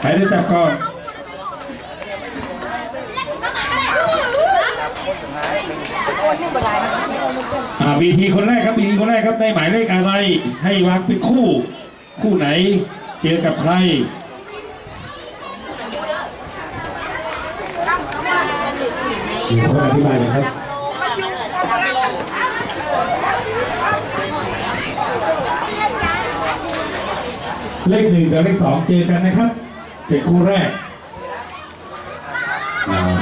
ใครได้จับก่อนอ่าวีทีคนแรกครับวีทีคนแรกครับได้หมายเลขอะไร ให้วางเป็นคู่ คู่ไหน เจอกับใครมีคนอธิบายไหมครับเลขหนึ่งกับเลขสองเจอกันนะครับ เป็นคู่แรก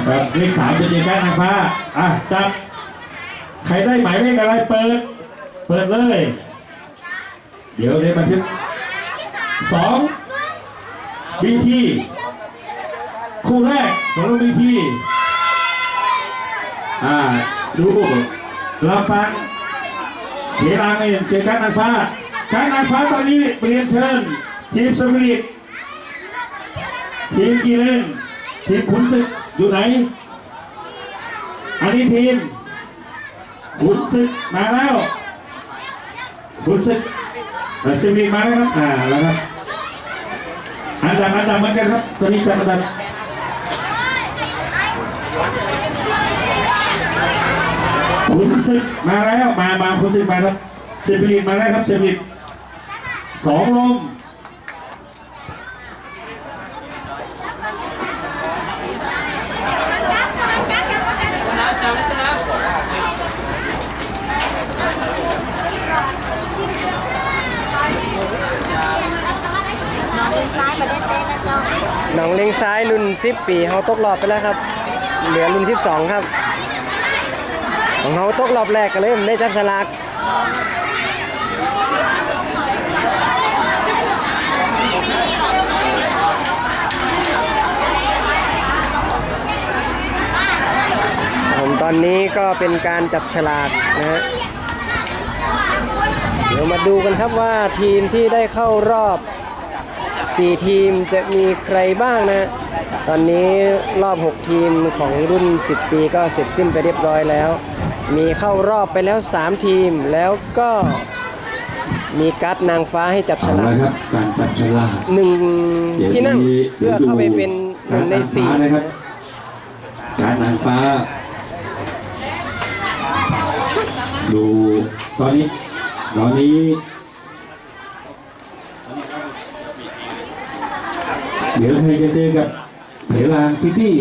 ครับเลขสามจะเจอกันนางฟ้าอะจับใครได้หมายเลขอะไรเปิด เปิดเลย เดี๋ยวได้บันทึกสองบีทีคู่แรกสำหรับบีทีอ่าดูลำปังเขลางเองเจอกันนางฟ้าการนางฟ้าตอนนี้เปลี่ยนเชิญทีมสมิริต ทีมกีเลนทีมขุนศึกอยู่ไหน อันนี้ทีมขุนศึกมาแล้วขุนศึกเอ่อซิมิกมาแล้วครับอ่าแล้วครับอันดับอันดับเหมือนกันครับตัวนี้จับอันดับขุนศึกมาแล้วมามาขุนศึกมาครับเซมิลิตมาแล้วครับเซมิลิตสองลม หนองเลงซ้ายรุ่น 10 ปีเขาตกรอบไปแล้วครับ เหลือรุ่น 12 ครับ ของเขาตกรอบแรกก็เลยไม่ได้จับฉลากผมตอนนี้ก็เป็นการจับฉลากนะฮะเดี๋ยวมาดูกันครับว่าทีมที่ได้เข้ารอบ 4 ทีมจะมีใครบ้างนะ ตอนนี้รอบ 6 ทีมของรุ่น 10 ปีก็เสร็จสิ้นไปเรียบร้อยแล้ว มีเข้ารอบไปแล้ว 3 ทีมแล้วก็มีการ์ดนางฟ้าให้จับฉเอาลาละกครับการจับฉลากหนึ่งเดี๋ยวที่นั่งนี้เพื่อเข้าไปเป็นหนึ่งในสี่การนางฟ้านะครับ การนางฟ้า ดูตอนนี้ตอนนี้ เดี๋ยวใครจะเจอกับเถลางซิตี้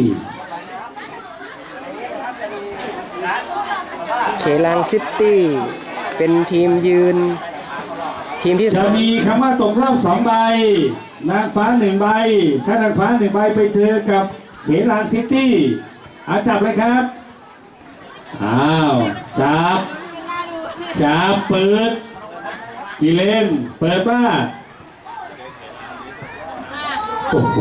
เขลางซิตี้เป็นทีมยืน ทีมที่จะมีคำว่าตกรอบสองใบ นางฟ้าหนึ่งใบ ถ้านางฟ้าหนึ่งใบไปเจอกับเขลางซิตี้อาจับเลยครับ อ้าว จับ จับเปิด กี่เลนเปิดบ้า โอ้โห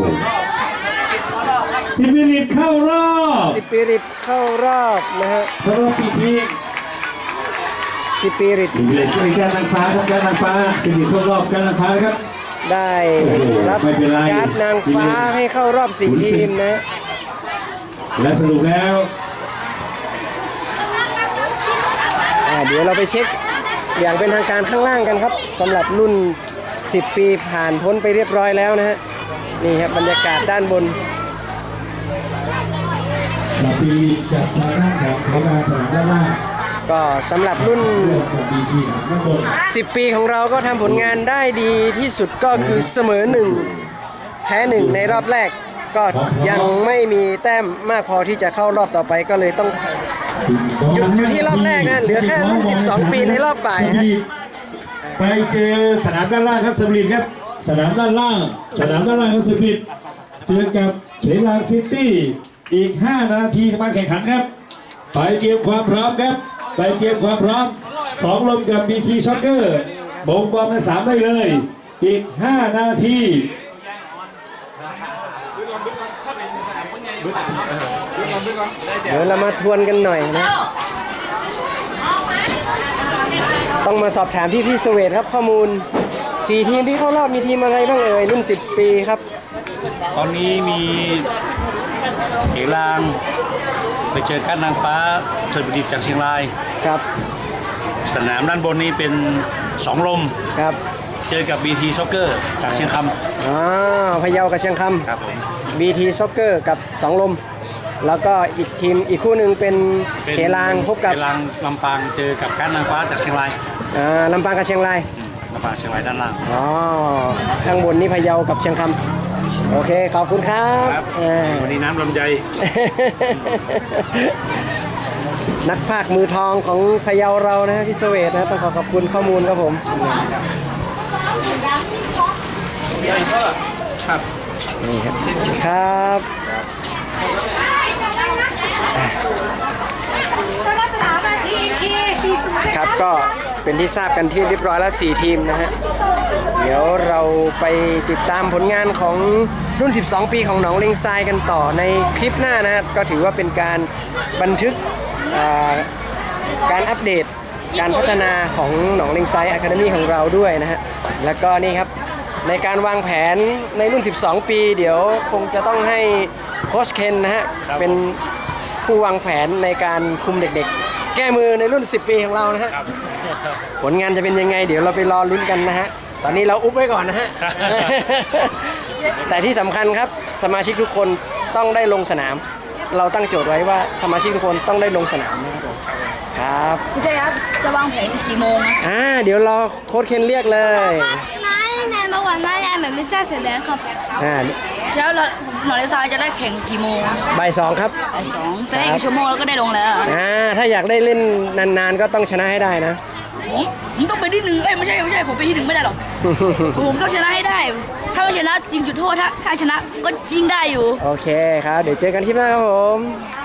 สิบิลิตเข้ารอบสปิริตเข้ารอบนะฮะเข้ารอบสี่ทีมสปิริตสิบิลิตเป็นการนางฟ้าครับการนางฟ้าสิบิลิตเข้ารอบการนางฟ้านะครับได้โอ้โหรับไม่เป็นไรการ์ดนางฟ้าให้เข้ารอบสี่ขุนศึกทีมนะ และสรุปแล้วอ่าเดี๋ยวเราไปเช็คอย่างเป็นทางการข้างล่างกันครับสำหรับรุ่น 10 ปีผ่านพ้นไปเรียบร้อยแล้วนะฮะ นี่ครับบรรยากาศด้านบนสปีจับทางด้านของเขามาสนามด้านล่างก็สำหรับรุ่นเรื่องของบีทีด้านบน10 ปีของเราก็ทำผลงานได้ดีที่สุดก็คือเสมอหนึ่งแพ้หนึ่งในรอบแรก ก็ยังไม่มีแต้มมากพอที่จะเข้ารอบต่อไปก็เลยต้องหยุดอยู่ที่รอบแรกนะเหลือแค่รุ่น 12 ปีในรอบบ่ายฮะสปีดไปเจอสนามด้านล่างครับสปีดครับ สนามด้านล่าง สนามด้านล่างครับสปีดเจอกับเขลางซิตี้อีก 5 นาทีการแข่งขันครับ ไปเกมความพร้อมครับ ไปเกมความพร้อมสองลมกับบีทีช็อคเกอร์บงบอลในสามได้เลย อีก 5 นาทีเดี๋ยวเรามาทวนกันหน่อยนะ ต้องมาสอบถามพี่พี่สเวตครับข้อมูล 4ทีมที่เข้ารอบมีทีมอะไรบ้างเอ่ยรุ่น 10 ปีครับ ตอนนี้มีเขลาง ไปเจอกันนางฟ้าเชิญบุรีจากเชียงราย ครับ สนามด้านบนนี้เป็นสองลม ครับเจอกับ BT Soccer จากเชียงคอ่าพะเยากับเชียงคำครับผมำ BT Soccer กับสองลม แล้วก็อีกทีมอีกคู่หนึ่งเป็นป็นเขลางพบกับเขลางลำปางเจอกับการนางฟ้าจากเชียงรายอ่าลำปางกับเชียงรายอืม ลำปางเชียงรายด้านล่าง อ๋อ ข้างบนนี่พะเยากับเชียงคำโอเค ขอบคุณครับครับ อ่า วันนี้น้ำลำไย นักภาคมือทองของพะเยาเรานะพี่เสเวตนะต้องขอขอบคุณข้อมูลครับผม ครับ นี่ครับ ครับครับก็ เป็นที่ทราบกันที่เรียบร้อยแล้ว 4 ทีมนะฮะ เดี๋ยวเราไปติดตามผลงานของรุ่น 12 ปีของหนองเลงทรายกันต่อในคลิปหน้านะฮะ ก็ถือว่าเป็นการบันทึกการอัปเดตการพัฒนาของหนองเลงไซอะคาเดมี่ของเราด้วยนะฮะ แล้วก็นี่ครับ ในการวางแผนในรุ่น 12 ปี เดี๋ยวคงจะต้องให้โค้ชเคนนะฮะ เป็นผู้วางแผนในการคุมเด็กๆ แก้มือในรุ่น 10 ปีของเรานะฮะ ผลงานจะเป็นยังไง เดี๋ยวเราไปรอลุ้นกันนะฮะ ตอนนี้เราอุ๊บไว้ก่อนนะฮะ แต่ที่สำคัญครับสมาชิกทุกคนต้องได้ลงสนาม เราตั้งโจทย์ไว้ว่าสมาชิกทุกคนต้องได้ลงสนามนะครับผมครับพี่เจครับจะวางแผนกี่โมงนะอ่าเดี๋ยวรอโค้ชเคนเรียกเลยน้าแนนมาวันน้าแนนแบบไม่ทราบเสียแดงครับอ่าแล้วเราหนองเลทรายจะได้แข่งกี่โมงนะบ่ายสองครับบ่ายสองแสดงอีกชั่วโมงแล้วก็ได้ลงแล้วอ่าถ้าอยากได้เล่นนานๆก็ต้องชนะให้ได้นะ ผมผมต้องไปที่หนึ่งเอ้ยไม่ใช่ไม่ใช่ผมไปที่หนึ่งไม่ได้หรอก ผมต้องชนะให้ได้ ถ้าไม่ชนะยิงจุดโทษถ้าถ้าชนะก็ยิงได้อยู่ โอเคครับ เดี๋ยวเจอกันคลิปหน้าครับผมค